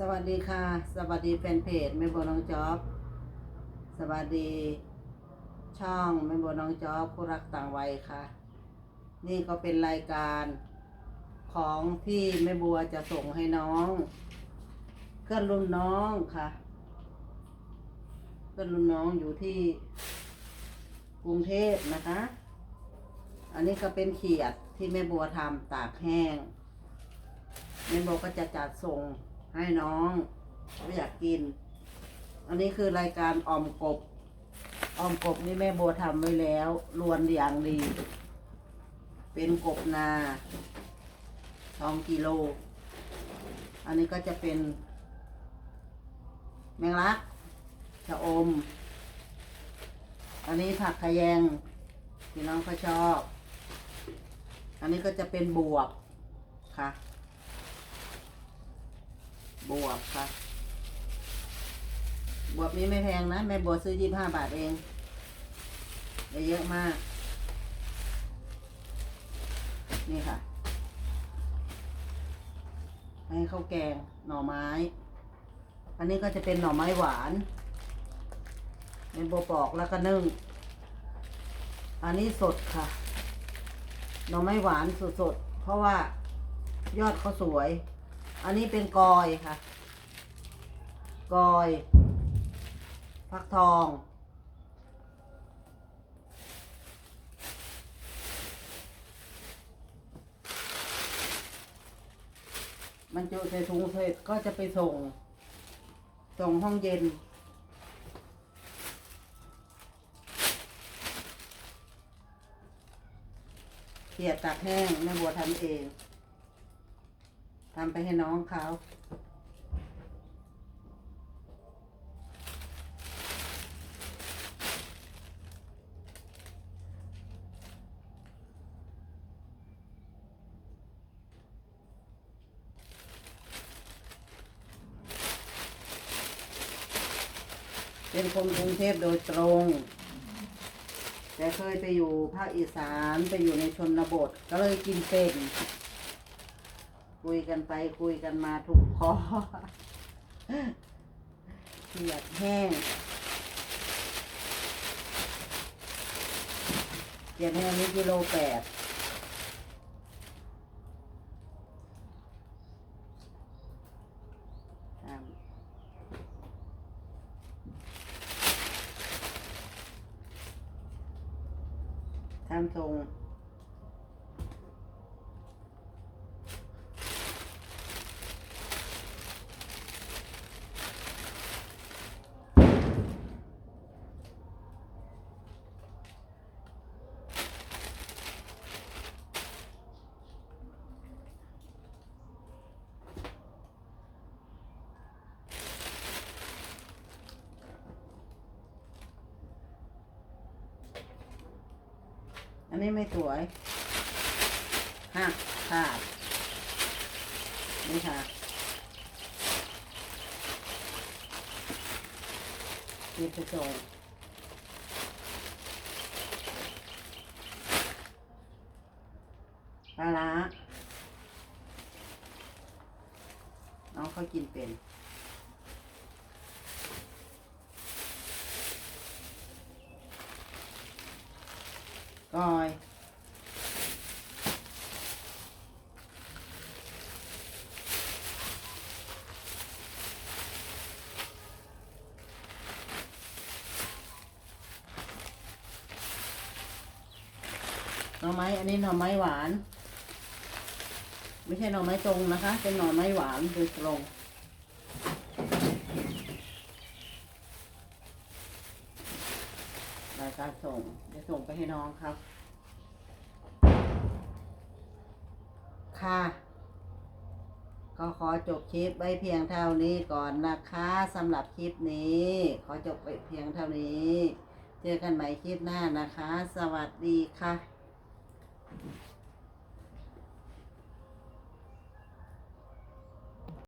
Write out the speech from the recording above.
สวัสดีค่ะ สวัสดีแฟนเพจแม่บัวน้องจ๊อบ สวัสดีช่องแม่บัวน้องจ๊อบผู้รักต่างวัยค่ะ นี่ก็เป็นรายการของที่แม่บัวจะส่งให้น้องเพื่อนรุ่นน้องค่ะเพื่อนรุ่นน้องอยู่ที่กรุงเทพนะคะ อันนี้ก็เป็นเขียดที่แม่บัวทำตากแห้งแม่บัวก็จะจัดส่ง ให้น้องเขาอยากกิน อันนี้คือรายการออมกบออมกบนี่แม่โบวทำไว้แล้วรวนอย่างดี เป็นกบนาสองกิโล อันนี้ก็จะเป็น แมงลักชะอม อันนี้ผักขยงที่น้องเขาชอบ อันนี้ก็จะเป็นบวบค่ะ บวบค่ะ บวบนี้ไม่แพงนะ แม่บัวซื้อยี่ห้าบาทเองได้เยอะมาก นี่ค่ะ ให้ข้าวแกงหน่อไม้ อันนี้ก็จะเป็นหน่อไม้หวานแม่บัวปอกแล้วก็นึ่ง อันนี้สดค่ะ หน่อไม้หวานสดๆ เพราะว่ายอดเขาสวย อันนี้เป็นกอยค่ะ กอยฟักทอง มันจุใส่ถุงเสร็จก็จะไปส่ง ส่งห้องเย็นเขียดตากแห้งแม่บัวทำเอง ทำไปให้น้องเขาเป็นคนกรุงเทพโดยตรง แต่เคยไปอยู่ภาคอีสานไปอยู่ในชนบท ก็เลยกินเป็น คุยกันไปคุยกันมาถูกคอเขียดแห้งเขียดแห้งนี่กิโลแปดตามทำทรง อันนี้ไม่สวยหักขาดนี่ค่ะนี่ไปส่งปลาร้าน้องเขากินเป็น ก้อยหน่อไม้อันนี้หน่อไม้หวานไม่ใช่หน่อไม้ตรงนะคะ เป็นหน่อไม้หวานโดยตรงรายการส่งจะส่งไปให้น้องครับ ค่ะ ก็ขอจบคลิปไว้เพียงเท่านี้ก่อนนะคะสำหรับคลิปนี้ ขอจบไปเพียงเท่านี้ เจอกันใหม่คลิปหน้านะคะ สวัสดีค่ะ